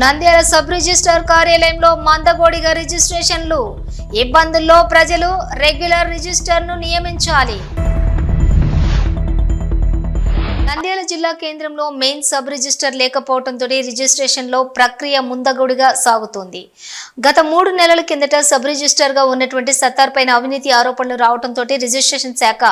Nandyal sub register కార్యాలయంలో మందగోడిగా రిజిస్ట్రేషన్లు. ఇబ్బందుల్లో ప్రజలు రెగ్యులర్ రిజిస్టర్ను నియమించాలి. నంద్యాల జిల్లా కేంద్రంలో మెయిన్ సబ్ రిజిస్టర్ లేకపోవడంతో రిజిస్ట్రేషన్లో ప్రక్రియ ముందగుడిగా సాగుతోంది. గత మూడు నెలల కిందట సబ్ రిజిస్టర్గా ఉన్నటువంటి సత్తార్ పైన అవినీతి ఆరోపణలు రావడంతో రిజిస్ట్రేషన్ శాఖ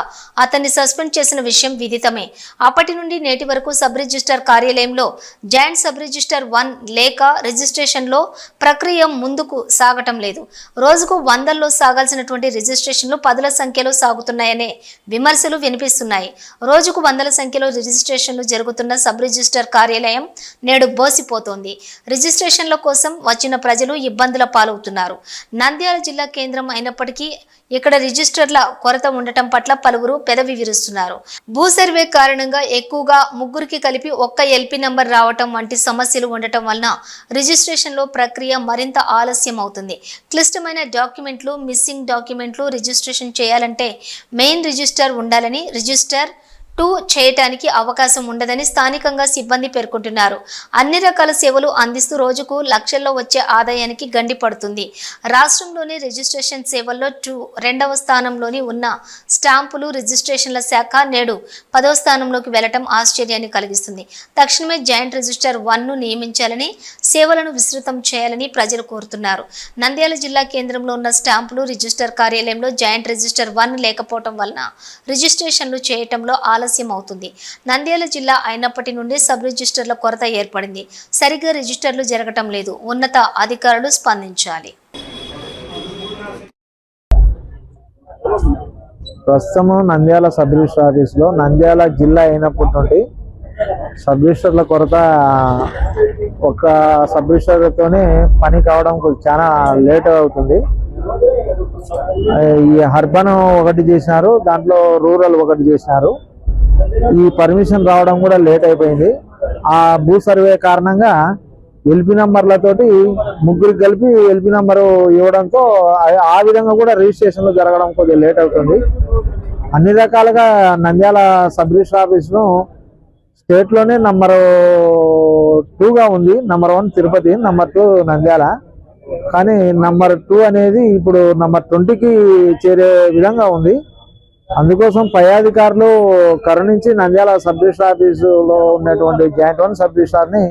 అతన్ని సస్పెండ్ చేసిన విషయం విదితమే. అప్పటి నుండి నేటి వరకు సబ్ రిజిస్టర్ కార్యాలయంలో జాయింట్ సబ్ రిజిస్టర్ వన్ లేక రిజిస్ట్రేషన్లో ప్రక్రియ ముందుకు సాగటం లేదు. రోజుకు వందల్లో సాగాల్సినటువంటి రిజిస్ట్రేషన్లు పదుల సంఖ్యలో సాగుతున్నాయనే విమర్శలు వినిపిస్తున్నాయి. రోజుకు వందల సంఖ్యలో రిజిస్ట్రేషన్లు జరుగుతున్న సబ్ రిజిస్టర్ కార్యాలయం నేడు బోసిపోతోంది. రిజిస్ట్రేషన్ల కోసం వచ్చిన ప్రజలు ఇబ్బందుల పాలవుతున్నారు. నంద్యాల జిల్లా కేంద్రం అయినప్పటికీ ఇక్కడ రిజిస్టర్ల కొరత ఉండటం పట్ల పలువురు పెదవి విరుస్తున్నారు. భూ సర్వే కారణంగా ఎక్కువగా ముగ్గురికి కలిపి ఒక్క ఎల్పి నెంబర్ రావటం వంటి సమస్యలు ఉండటం వలన రిజిస్ట్రేషన్లో ప్రక్రియ మరింత ఆలస్యం అవుతుంది క్లిష్టమైన డాక్యుమెంట్లు మిస్సింగ్ డాక్యుమెంట్లు రిజిస్ట్రేషన్ చేయాలంటే మెయిన్ రిజిస్టర్ ఉండాలని రిజిస్టర్ టూ చేయటానికి అవకాశం ఉండదని స్థానికంగా సిబ్బంది పేర్కొంటున్నారు. అన్ని రకాల సేవలు అందిస్తూ రోజుకు లక్షల్లో వచ్చే ఆదాయానికి గండి పడుతుంది. రాష్ట్రంలోని రిజిస్ట్రేషన్ సేవల్లో టూ రెండవ స్థానంలోని ఉన్న స్టాంపులు రిజిస్ట్రేషన్ల శాఖ నేడు పదవ స్థానంలోకి వెళ్ళటం ఆశ్చర్యాన్ని కలిగిస్తుంది. తక్షణమే జాయింట్ రిజిస్టర్ వన్ను నియమించాలని సేవలను విస్తృతం చేయాలని ప్రజలు కోరుతున్నారు. నంద్యాల జిల్లా కేంద్రంలో ఉన్న స్టాంపులు రిజిస్టర్ కార్యాలయంలో జాయింట్ రిజిస్టర్ వన్ లేకపోవడం వలన రిజిస్ట్రేషన్లు చేయటంలో ఆలస్యం అవుతుంది నంద్యాల జిల్లా అయినప్పటి నుండి సబ్ రిజిస్టర్ల కొరత ఏర్పడింది. సరిగ్గా రిజిస్టర్లు జరగటం లేదు. ఉన్నత అధికారులు స్పందించాలి. ప్రస్తుతం నంద్యాల సబ్ రిజిస్టర్ ఆఫీస్లో నంద్యాల జిల్లా అయినప్పటి నుండి సబ్ రిజిస్టర్ల కొరత ఒక సబ్ రిజిస్టర్తోనే పని కావడం చాలా లేట్ అవుతుంది. ఈ హర్బన్ ఒకటి చేసినారు దాంట్లో రూరల్ ఒకటి చేసినారు. ఈ పర్మిషన్ రావడం కూడా లేట్ అయిపోయింది. ఆ భూ సర్వే కారణంగా ఎల్పి నంబర్లతోటి ముగ్గురికి కలిపి ఎల్పి నంబరు ఇవ్వడంతో ఆ- విధంగా కూడా రిజిస్ట్రేషన్లు జరగడం కొద్దిగా లేట్ అవుతుంది. అన్ని రకాలుగా నంద్యాల సబ్ రిజిస్టర్ ఆఫీస్ను స్టేట్లోనే నంబరు టూగా ఉంది. Number one Tirupati number two Nandyal. కానీ నంబర్ టూ అనేది ఇప్పుడు నంబర్ ట్వంటీకి చేరే విధంగా ఉంది. అందుకోసం పై అధికారులు కరుణించి నంద్యాల సబ్ రిజిస్టర్ ఆఫీసులో ఉన్నటువంటి జాయింట్ వన్ సబ్ రిజిస్ట్రార్ని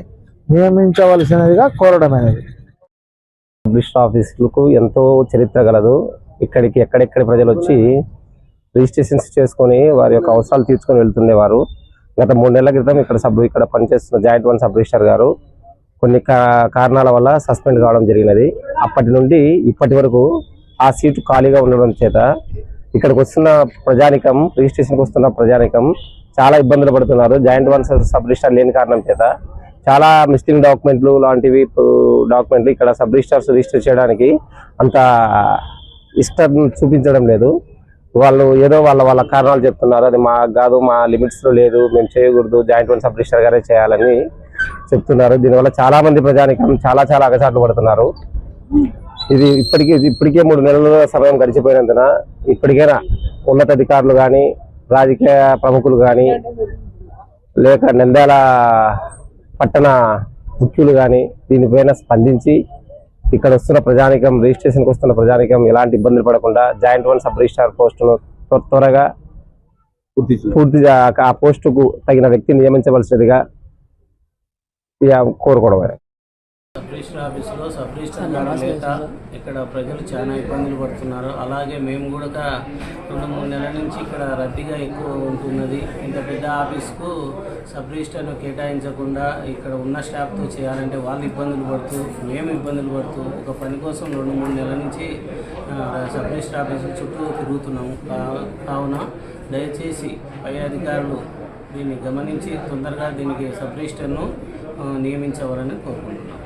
నియమించవలసినదిగా కోరడమైనది. సబ్ రిజిస్టర్ ఆఫీసులకు ఎంతో చరిత్ర గలదు. ఇక్కడికి ఎక్కడెక్కడి ప్రజలు వచ్చి రిజిస్ట్రేషన్స్ చేసుకొని వారి యొక్క అవసరాలు తీర్చుకొని వెళ్తుండేవారు. గత మూడు నెలల క్రితం ఇక్కడ సబ్ ఇక్కడ పనిచేస్తున్న జాయింట్ వన్ సబ్ రిజిస్టర్ గారు కొన్ని కారణాల వల్ల సస్పెండ్ కావడం జరిగినది. అప్పటి నుండి ఇప్పటి వరకు ఆ సీటు ఖాళీగా ఉండడం చేత ఇక్కడికి వస్తున్న ప్రజానికం రిజిస్ట్రేషన్కి వస్తున్న ప్రజానికం చాలా ఇబ్బందులు పడుతున్నారు. జాయింట్ వన్ సబ్ రిజిస్టర్ లేని కారణం చేత చాలా మిస్సింగ్ డాక్యుమెంట్లు లాంటివి డాక్యుమెంట్లు ఇక్కడ సబ్ రిజిస్టర్స్ రిజిస్టర్ చేయడానికి అంత ఇష్టం చూపించడం లేదు. వాళ్ళు ఏదో వాళ్ళ వాళ్ళ కారణాలు చెప్తున్నారు. అది మా కాదు మా లిమిట్స్లో లేదు మేము చేయకూడదు జాయింట్ వన్ సబ్ రిజిస్టర్ గారే చేయాలని చెప్తున్నారు. దీనివల్ల చాలా మంది ప్రజానికం చాలా చాలా అగచాట్లు పడుతున్నారు. ఇది ఇప్పటికీ ఇప్పటికే మూడు నెలల సమయం గడిచిపోయినందున ఇప్పటికైనా ఉన్నతాధికారులు కానీ రాజకీయ ప్రముఖులు కానీ లేక నంద్యాల పట్టణ ముఖ్యులు కానీ దీనిపైన స్పందించి ఇక్కడ వస్తున్న ప్రజానికం రిజిస్ట్రేషన్కి వస్తున్న ప్రజానికం ఎలాంటి ఇబ్బందులు పడకుండా జాయింట్ వన్ సబ్ రిజిస్టార్ పోస్టును త్వర- త్వరగా పూర్తిగా ఆ పోస్టుకు తగిన వ్యక్తిని నియమించవలసినదిగా కోరుకోవడం సబ్ రిజిస్టర్ ఆఫీసులో సబ్ రిజిస్టర్ లేక ఇక్కడ ప్రజలు చాలా ఇబ్బందులు పడుతున్నారు. అలాగే మేము కూడా రెండు మూడు నెలల నుంచి ఇక్కడ రద్దీగా ఎక్కువ ఉంటున్నది. ఇంత పెద్ద ఆఫీస్కు సబ్ రిజిస్టర్ను కేటాయించకుండా ఇక్కడ ఉన్న స్టాఫ్తో చేయాలంటే వాళ్ళు ఇబ్బందులు పడుతూ మేము ఇబ్బందులు పడుతూ ఒక పని కోసం రెండు మూడు నెలల నుంచి ఆ, సబ్ రిజిస్టర్ ఆఫీసు చుట్టూ తిరుగుతున్నాము. కావున దయచేసి పై అధికారులు దీన్ని గమనించి తొందరగా దీనికి సబ్ రిజిస్టర్ను నియమించవాలని కోరుకుంటున్నాను